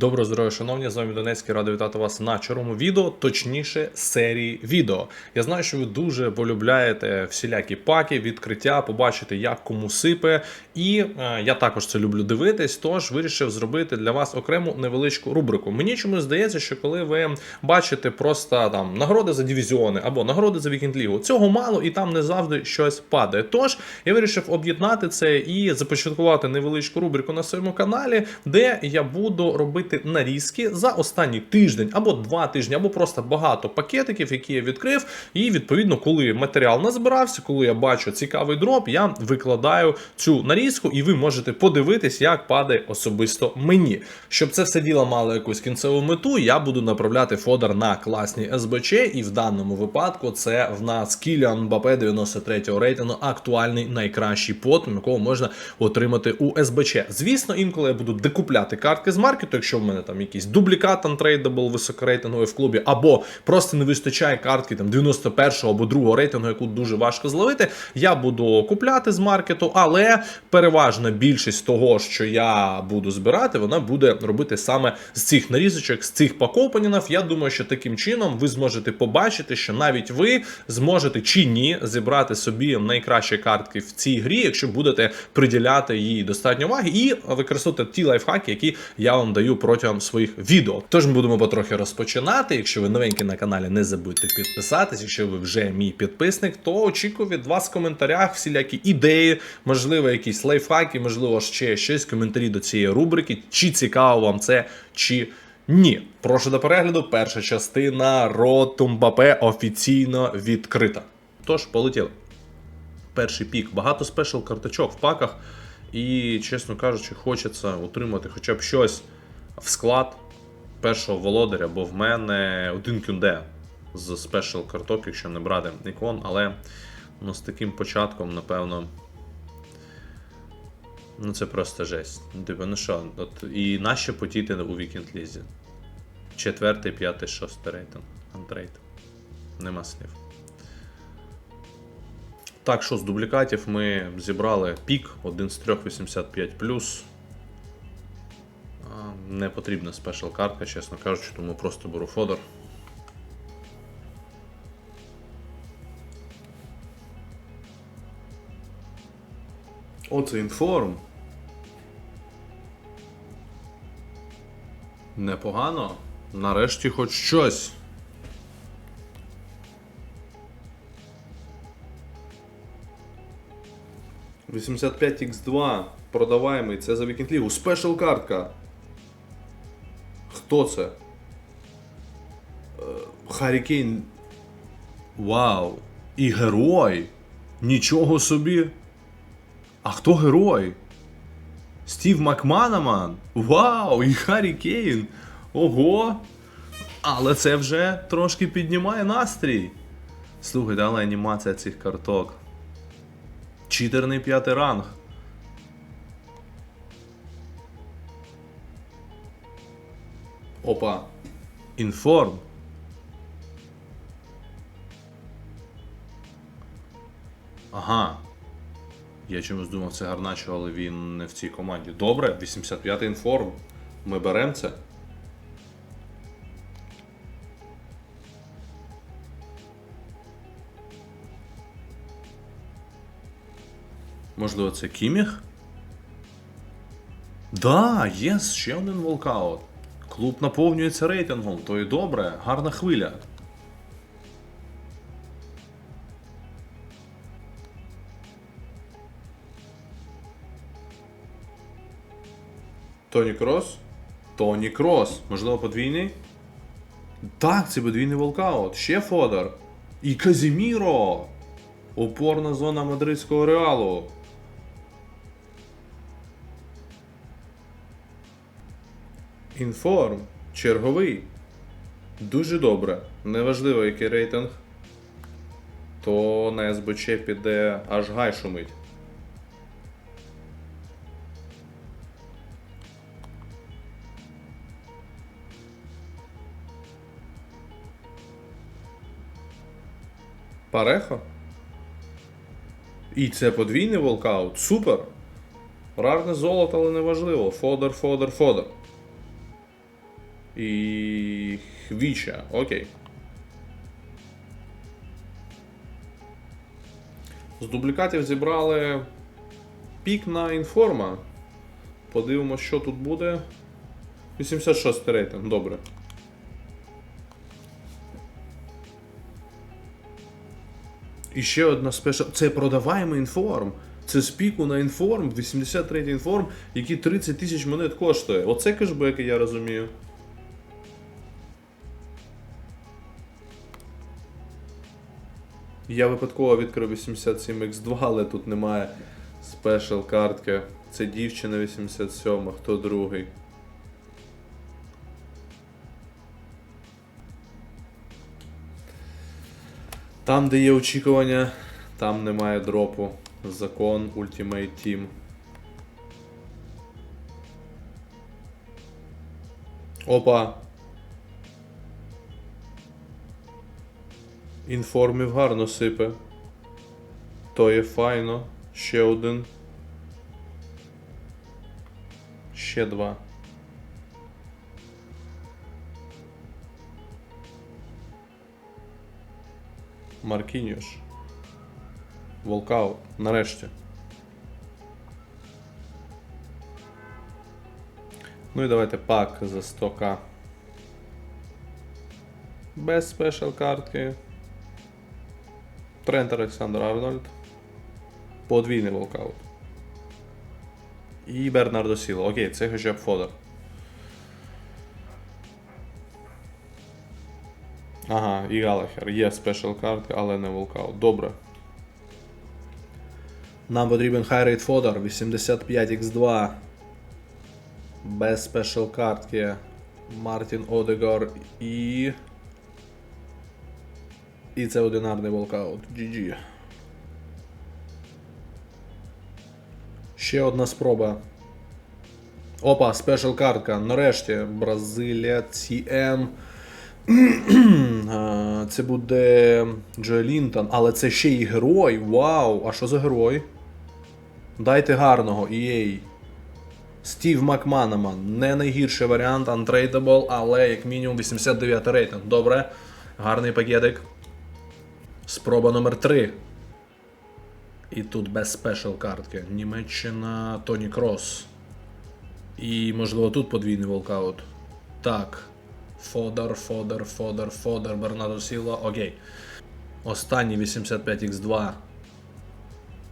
Доброго здоров'я, шановні, з вами Донецький, радий вітати вас на чорному відео, точніше серії відео. Я знаю, що ви дуже полюбляєте всілякі паки, відкриття, побачити, як кому сипе. І е, я також це люблю дивитись, тож вирішив зробити для вас окрему невеличку рубрику. Мені чомусь здається, що коли ви бачите просто там нагороди за дивізіони або нагороди за вікенд-лігу, цього мало і там не завжди щось падає. Тож я вирішив об'єднати це і започаткувати невеличку рубрику на своєму каналі, де я буду робити нарізки за останній тиждень або два тижні, або просто багато пакетиків, які я відкрив. І відповідно, коли матеріал назбирався, коли я бачу цікавий дроп, я викладаю цю нарізку, і ви можете подивитись, як падає особисто мені. Щоб це все діло мало якусь кінцеву мету, я буду направляти фодер на класні СБЧ, і в даному випадку це в нас Кіліан Мбапе 93-го рейтингу, актуальний найкращий пот, якого можна отримати у СБЧ. Звісно, інколи я буду декупляти картки з маркету, якщо в мене там якийсь дублікат untradeable високорейтинговий в клубі, або просто не вистачає картки там 91-го або 2-го рейтингу, яку дуже важко зловити. Я буду купляти з маркету, але переважна більшість того, що я буду збирати, вона буде робити саме з цих нарізочок, з цих пакопанінів. Я думаю, що таким чином ви зможете побачити, що навіть ви зможете чи ні зібрати собі найкращі картки в цій грі, якщо будете приділяти їй достатньо уваги і використовувати ті лайфхаки, які я вам даю протягом своїх відео. Тож ми будемо потрохи розпочинати. Якщо ви новенькі на каналі, не забудьте підписатись. Якщо ви вже мій підписник, то очікую від вас в коментарях всілякі ідеї, можливо, якісь лайфхаки, можливо, ще щось коментарі до цієї рубрики. Чи цікаво вам це, чи ні. Прошу до перегляду. Перша частина Ротумбапе офіційно відкрита. Тож, полетіли. Перший пік. Багато спешл карточок в паках. І, чесно кажучи, хочеться отримати хоча б щось в склад першого володаря, бо в мене один кюнде з спешл карток, якщо не брати ікон, але ну, з таким початком, напевно. Ну, це просто жесть. Типу, ну що, от і нащо потіти у вікенд лізі? Четвертий, п'ятий, шостий рейтинг. Антрейд. Нема слів. Так, що з дублікатів ми зібрали пік 1 з 3 85 Не потрібна спешл картка, чесно кажучи, тому просто беру фодор. Оце інформ. Непогано. Нарешті хоч щось. – 85X2 продаваємий, це за Вікенд Лігу. Спешл картка. Хто це? Харі Кейн. Вау. І герой. Нічого собі. А хто герой? Стів Макманаман. Вау! І Харі Кейн. Ого! Але це вже трошки піднімає настрій. Слухайте, але анімація цих карток. Читерний п'ятий ранг. Опа. Інформ. Ага. Я чомусь думав, це Гарначо, але він не в цій команді. Добре, 85-й інформ. Ми беремо це. Можливо, це Кіміх? Да, є ще один волкаут. Клуб наповнюється рейтингом, то і добре, гарна хвиля. Тоні Крос? Тоні Крос. Можливо, подвійний? Так, це подвійний волкаут. Ще Фодор. І Казіміро. Опорна зона мадридського реалу. Інформ. Черговий. Дуже добре. Неважливо, який рейтинг. То на СБЧ піде аж гай шумить. Парехо? І це подвійний волкаут. Супер! Рарне золото, але не важливо. Фодер, фодер, фодер. І Хвіча. Окей. З дублікатів зібрали пік на інформа. Подивимось, що тут буде. 86 рейтинг, добре. І ще одна спешл. Це продаваємо інформ. Це з піку на інформ, 83 інформ, який 30 тисяч монет коштує. Оце кешбеки, я розумію. Я випадково відкрив 87X2, але тут немає спешл картки. Це дівчина 87, хто другий. Там, де є очікування, там немає дропу. Закон Ultimate Team. Опа. Інформів гарно сипе. То є файно. Ще один. Ще два. Маркіньош. Волкаут. Нарешті. Ну і давайте пак за 100к. Без спешл картки. Трент Олександр Арнольд. Подвійний волкаут. І Бернардо Сіло. Окей, це хоча б фодер. Ага, і Галахер. Є спешл картка, але не волкаут. Добре. Нам потрібен Хайрейт Фодер 85x2. Без спешл картки. Мартін Одегор і. І це одинарний волкаут. GG. Ще одна спроба. Опа, спешл картка. Нарешті. Бразилія CM. Е, Це буде Джо Лінтон, але це ще й герой. Вау! А що за герой? Дайте гарного, EA. Стів Макманаман. Не найгірший варіант, untradeable, але як мінімум 89 рейтинг. Добре. Гарний пакетик. Спроба номер 3. І тут без спешл картки. Німеччина Тоні Крос. І можливо тут подвійний волкаут. Так. Фодор, Фодор, Фодор, Фодор, Бернардо Сілва. Окей. Останній 85x2.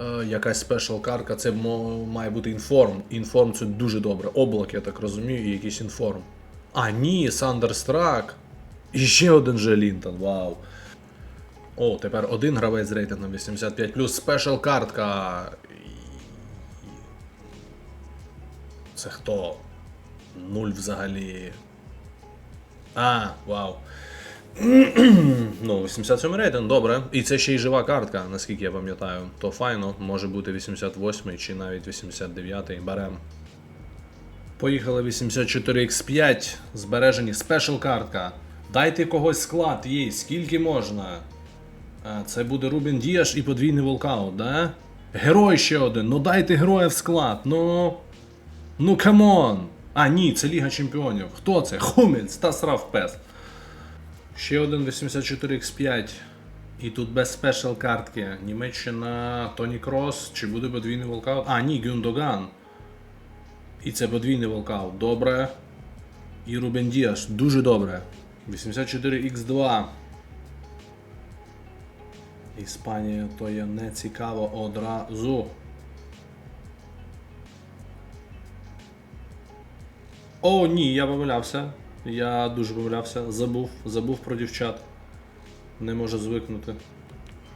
Е, якась спешл картка, це має бути інформ. Інформ це дуже добре. Облак, я так розумію, і якийсь інформ. А, ні, Сандерстрак. І ще один же Лінтон, вау. О, тепер один гравець з рейтингом 85 плюс спешл картка. Це хто? Нуль взагалі. А, вау. Ну, 87 рейтинг, добре. І це ще й жива картка, наскільки я пам'ятаю. То файно, може бути 88 чи навіть 89 Берем. Поїхали 84x5. Збережені спешл картка. Дайте когось склад, їй, скільки можна. А, це буде Рубін Діаш і подвійний волкаут, да? Герой ще один. Ну дайте героя в склад. Ну. Ну камон! А, ні, це Ліга Чемпіонів. Хто це? Хумельц, Стас Равпес. Ще один 84x5. І тут без спешл картки. Німеччина Тоні Крос. Чи буде подвійний волкаут? А, ні, Гюндоган. І це подвійний волкаут. Добре. І Рубен Діаш. Дуже добре. 84x2. Іспанія то є не цікаво одразу. О, ні, я помилявся. Я дуже помилявся. Забув, забув про дівчат. Не можу звикнути.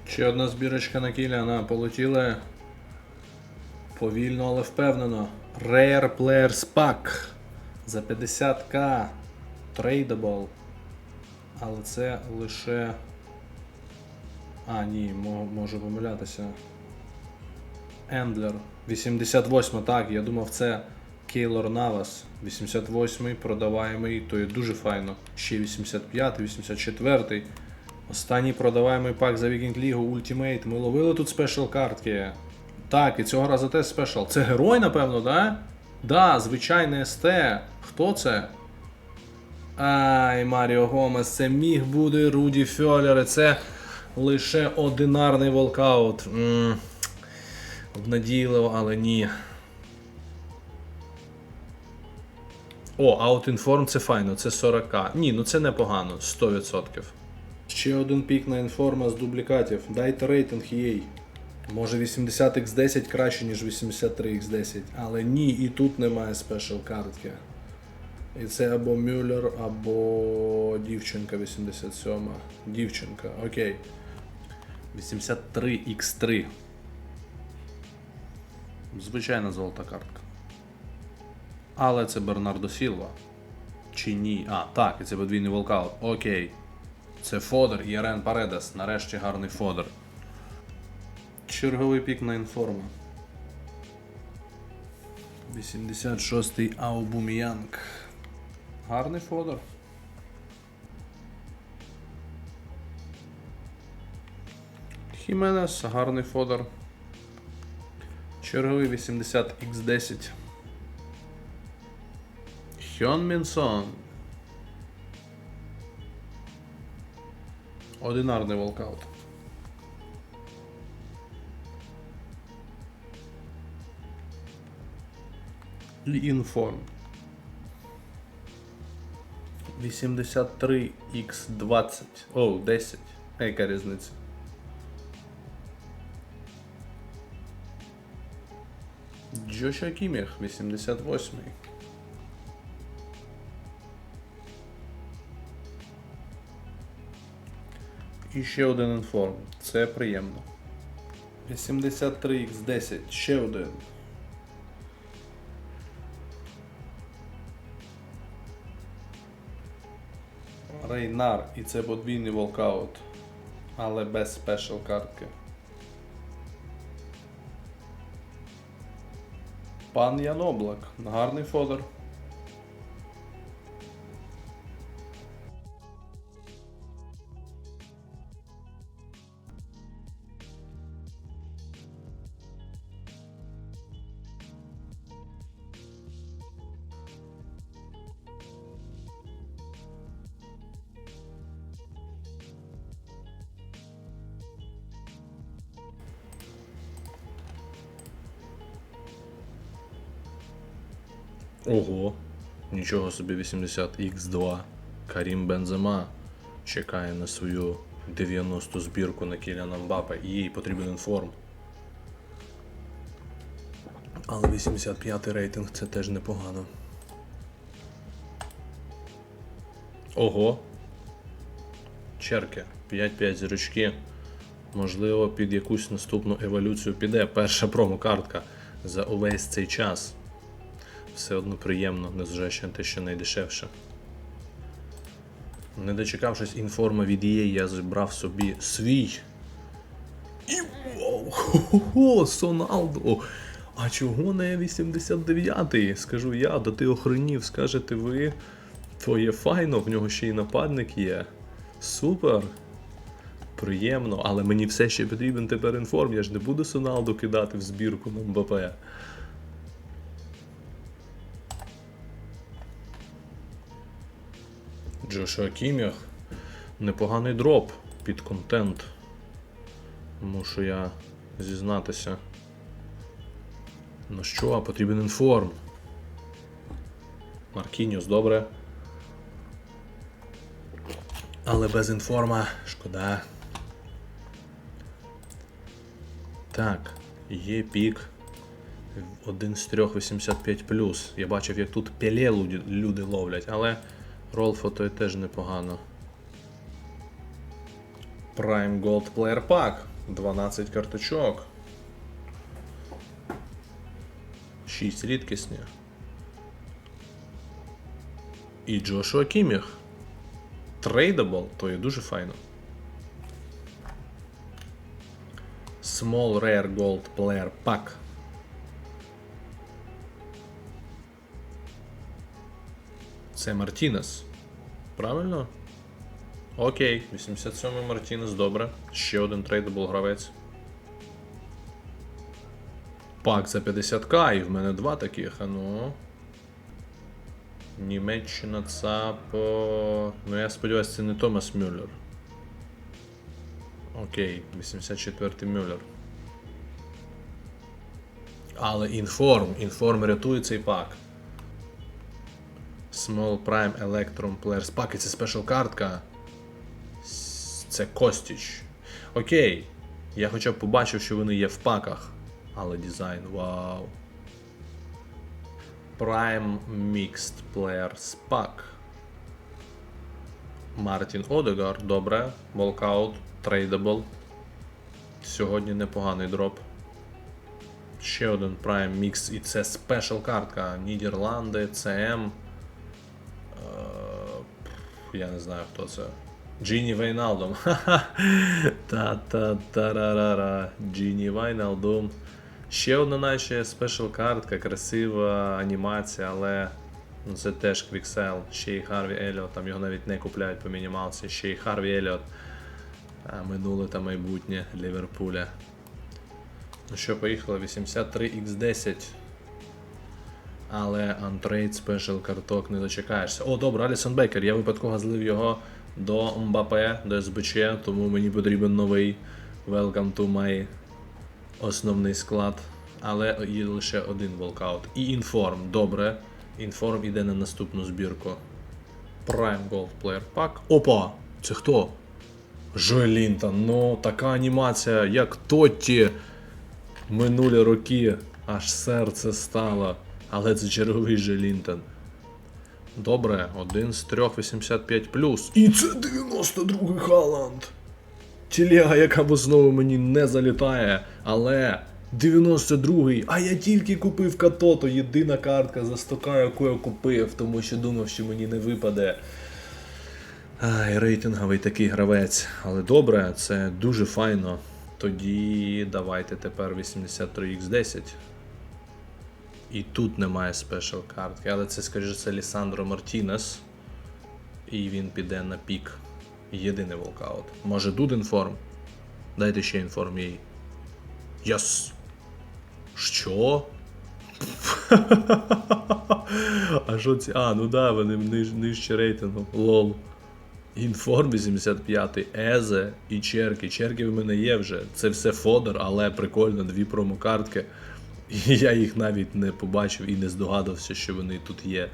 Ще одна збірочка на Кіліана. Полетіли. Повільно, але впевнено. Rare Players Pack. За 50к. Tradable. Але це лише. А, ні, можу помилятися. Ендлер. 88, так, я думав, це Кейлор Навас. 88-й, продаваємий, то є дуже файно. Ще 85-й, 84-й. Останній продаваємий пак за Вікінг Лігу Ultimate. Ми ловили тут спешл картки. Так, і цього разу теж спешл. Це герой, напевно, да? Да, звичайне СТ. Хто це? Ай, Маріо Гомес, це міг бути Руді Фьолер, це лише одинарний волкаут. Обнадійливо, але ні. О, аутінформ це файно, це 40. Ні, ну це непогано, 100%. Ще один пік на інформа з дублікатів. Дайте рейтинг їй. Може 80x10 краще, ніж 83x10, але ні, і тут немає спешл картки. І це або Мюллер, або дівчинка 87. Дівчинка, окей. 83x3. Звичайна золота картка. Але це Бернардо Сілва. Чи ні? А, так, і це подвійний волкаут. Окей. Це Фодер і Арен Паредес. Нарешті гарний Фодер. Черговий пік на інформа. 86-й Аубуміянг. Гарний Фодер. Хіменес, гарний Фодер. Черговий 80x10. Хьон Мінсон. Одинарний волкаут. Інформ. 83x20. О, 10. А Яка різниця? Джоша Кіміх, 88. І ще один інформ. Це приємно. 83x10. Ще один. Рейнар, і це подвійний волкаут, але без спешл картки. Пан Яноблак. Гарний фодер. Ого, нічого собі 80x2. Карім Бензема чекає на свою 90 збірку на Кіляна Мбапе і їй потрібен інформ. Але 85 рейтинг це теж непогано. Ого. Черки. 5-5 зірочки. Можливо, під якусь наступну еволюцію піде перша промокартка за увесь цей час все одно приємно, незважаючи на те, що найдешевше. Не дочекавшись інформа від EA, я зібрав собі свій. І! Хо-хо-хо, Соналдо! А чого не 89-й? Скажу я, да ти охренів, скажете ви. То є файно, в нього ще й нападник є. Супер! Приємно, але мені все ще потрібен тепер інформ, я ж не буду Соналду кидати в збірку на МБП. Джошуа Кіміх. Непоганий дроп під контент. Мушу я зізнатися. Ну що, потрібен інформ. Маркініус, добре. Але без інформа шкода. Так, є пік. Один з трьох 85 Я бачив, як тут пеле люди, ловлять, але Ролфо той теж непогано. Prime Gold Player Pack. 12 карточок. 6 рідкісні. І Джошуа Кіміх. Трейдабл, то є дуже файно. Small Rare Gold Player Pack. Це Мартінес. Правильно? Окей, 87-й Мартінес, добре. Ще один трейдабл гравець. Пак за 50к, і в мене два таких, а ну. Німеччина ЦАП. Ну я сподіваюся, це не Томас Мюллер. Окей, 84-й Мюллер. Але інформ, інформ рятує цей пак. Small Prime Electrum Players Pack, і це спешл картка. Це Костіч. Окей. Я хоча б побачив, що вони є в паках. Але дизайн, вау. Prime Mixed Players Pack. Мартін Одегар, добре. Волкаут, трейдабл. Сьогодні непоганий дроп. Ще один Prime Mix, і це спешл картка. Нідерланди, ЦМ. Е, Я не знаю, хто це. Джіні Вейналдом. Та-та-та-ра-ра-ра. Джіні Вайналдом. Ще одна наче спешл картка, красива анімація, але ну, це теж квіксел. Ще й Харві Еліот, там його навіть не купляють по мінімалці. Ще й Харві Еліот. Минуле та майбутнє Ліверпуля. Ну що, поїхало 83x10. Але антрейд спешл карток не дочекаєшся. О, добре, Алісон Бейкер. Я випадково злив його до Мбапе, до СБЧ, тому мені потрібен новий Welcome to my основний склад. Але є лише один волкаут. І інформ. Добре. Інформ іде на наступну збірку. Prime Gold Player Pack. Опа! Це хто? Жоелінтон. Ну, така анімація, як Тотті. Минулі роки аж серце стало. Але це черговий Желінтон. Добре, один з трьох 85 І це 92-й Халанд. Тілега, яка в основу мені не залітає, але 92-й, а я тільки купив Катото, єдина картка за 100к, яку я купив, тому що думав, що мені не випаде. Ай, рейтинговий такий гравець. Але добре, це дуже файно. Тоді давайте тепер 83x10. І тут немає спешл картки, але це, скоріше, це Лісандро Мартінес. І він піде на пік. Єдиний волкаут. Може тут інформ? Дайте ще інформ їй. Яс. Що? а що ці. А, ну да, вони ниж, нижче рейтингом. Лол. Інформ 85, Езе і Черки. Черки в мене є вже. Це все фодер, але прикольно, дві промокартки. І я їх навіть не побачив і не здогадався, що вони тут є.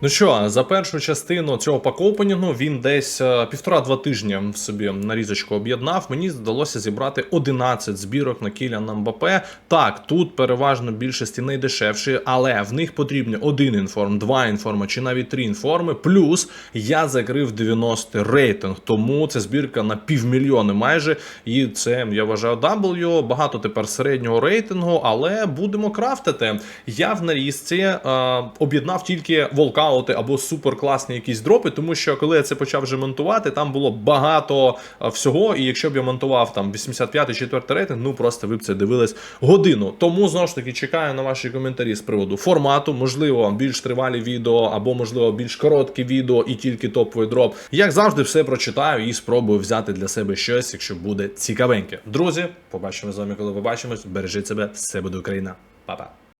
Ну що, за першу частину цього пакопенінгу він десь е, півтора-два тижні в собі нарізочку об'єднав. Мені вдалося зібрати 11 збірок на Кіляна Мбапе. Так, тут переважно більшості найдешевші, але в них потрібні один інформ, два інформи чи навіть три інформи. Плюс я закрив 90 рейтинг, тому це збірка на півмільйони майже. І це я вважаю W. Багато тепер середнього рейтингу, але будемо крафтити. Я в нарізці е, об'єднав тільки волкаути або суперкласні якісь дропи, тому що коли я це почав вже монтувати, там було багато е, всього. І якщо б я монтував там 85-й, 4 рейтинг, ну просто ви б це дивились годину. Тому знову ж таки чекаю на ваші коментарі з приводу формату, можливо, більш тривалі відео, або можливо більш короткі відео і тільки топовий дроп. Як завжди, все прочитаю і спробую взяти для себе щось, якщо буде цікавеньке. Друзі, побачимо з вами, коли побачимось. Бережіть себе, все буде Україна. Па-па.